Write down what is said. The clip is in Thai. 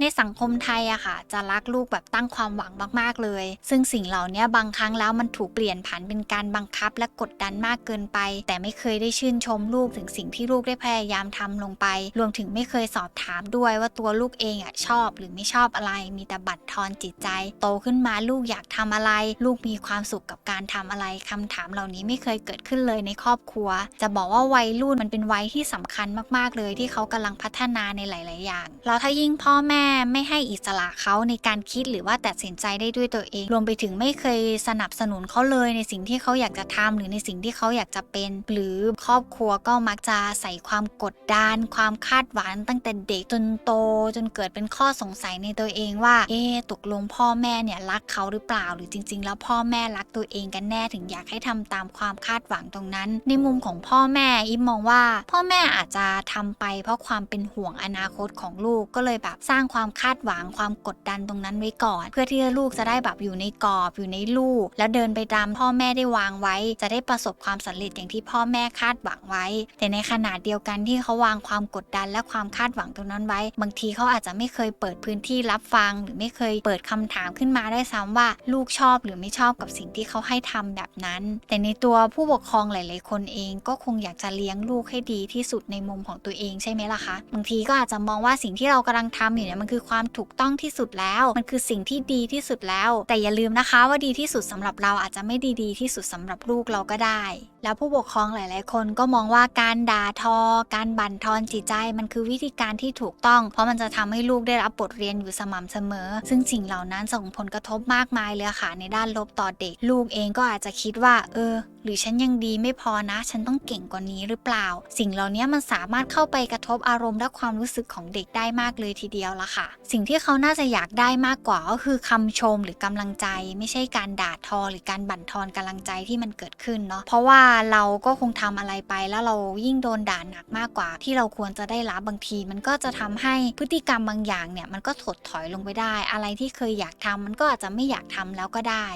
ในสังคมไทยอะค่ะ จะรักลูกแบบตั้งความหวังมากๆเลย ซึ่งสิ่งเหล่านี้บางครั้งแล้วมันถูกเปลี่ยนผันเป็นการบังคับและกดดันมากเกินไป แต่ไม่เคยได้ชื่นชมลูกถึงสิ่งที่ลูกได้พยายามทำลงไป รวมถึงไม่เคยสอบถามด้วยว่าตัวลูกเองอะชอบ หรือไม่ชอบอะไร มีแต่บั่นทอนจิตใจ โตขึ้นมาลูกอยากทำอะไร ลูกมีความสุขกับการทำอะไรคำถามเหล่านี้ไม่เคยเกิดขึ้นเลยในครอบครัว จะบอกว่าวัยรุ่นมันเป็นวัยที่สำคัญมากๆเลย ที่เขากำลังพัฒนาในหลาย ๆ อย่าง แล้วถ้ายิ่งพ่อแม่ไม่ให้อิสระเขาในการคิดหรือว่าตัดสินใจได้ด้วยตัวเอง รวมไปถึงไม่เคยสนับสนุนเขาเลยในสิ่งที่เขาอยากจะทำหรือในสิ่งที่เขาอยากจะเป็น หรือครอบครัวก็มักจะใส่ความกดดันความคาดหวังตั้งแต่เด็กจนโต จนเกิดเป็นข้อสงสัยในตัวเองว่า เอ๊ตกลงพ่อแม่เนี่ยรักเขาหรือเปล่า หรือจริง ๆ แล้วพ่อแม่รักตัวเองกันแน่ถึงอยากให้ทำตามความคาดหวังตรงนั้น ในมุมของพ่อแม่อิมมองว่า พ่อแม่อาจจะทำไปเพราะความเป็นห่วงอนาคตของลูกก็เลยแบบสร้างความความคาดหวังความกดดันตรงนั้นไว้ก่อน เพื่อที่ลูกจะได้แบบอยู่ในกรอบอยู่ในลูก แล้วเดินไปตามพ่อแม่ได้วางไว้ จะได้ประสบความสำเร็จอย่างที่พ่อแม่คาดหวังไว้ แต่ในขณะเดียวกันที่เขาวางความกดดันและความคาดหวังตรงนั้นไว้ บางทีเขาอาจจะไม่เคยเปิดพื้นที่รับฟัง หรือไม่เคยเปิดคำถามขึ้นมาได้ซ้ำว่า ลูกชอบหรือไม่ชอบกับสิ่งที่เขาให้ทำแบบนั้น แต่ในตัวผู้ปกครองหลาย ๆ คนเองก็คงอยากจะเลี้ยงลูกให้ดีที่สุดในมุมของตัวเองใช่ไหมล่ะคะบางทีก็อาจจะมองว่าสิ่งที่เรากำลังทำอยู่เนี่ยมันคือความถูกต้องที่สุดแล้ว มันคือสิ่งที่ดีที่สุดแล้ว แต่อย่าลืมนะคะว่าดีที่สุดสำหรับเราอาจจะไม่ดีดีที่สุดสำหรับลูกเราก็ได้ แล้วผู้ปกครองหลาย ๆ คนก็มองว่าการด่าทอ การบั่นทอนจิตใจมันคือวิธีการที่ถูกต้อง เพราะมันจะทำให้ลูกได้รับบทเรียนอยู่สม่ำเสมอ ซึ่งสิ่งเหล่านั้นส่งผลกระทบมากมายเลยค่ะในด้านลบต่อเด็ก ลูกเองก็อาจจะคิดว่า เออ หรือฉันยังดีไม่พอนะ ฉันต้องเก่งกว่านี้หรือเปล่า สิ่งเหล่านี้มันสามารถเข้าไปกระทบอารมณ์และความรู้สึกของเด็กได้มากเลยทีเดียวละค่ะ สิ่งที่เขาน่าจะอยากได้มากกว่าก็คือคำชมหรือกำลังใจ ไม่ใช่การด่าทอ หรือการบั่นทอนกำลังใจที่มันเกิดขึ้นเนาะเพราะว่าเราก็คงทำอะไรไป แล้วเรายิ่งโดนด่าหนักมากกว่า ที่เราควรจะได้รับบางที มันก็จะทำให้พฤติกรรมบางอย่างเนี่ยมันก็ถดถอยลงไปได้ อะไรที่เคยอยากทำมันก็อาจจะไม่อยากทำแล้วก็ได้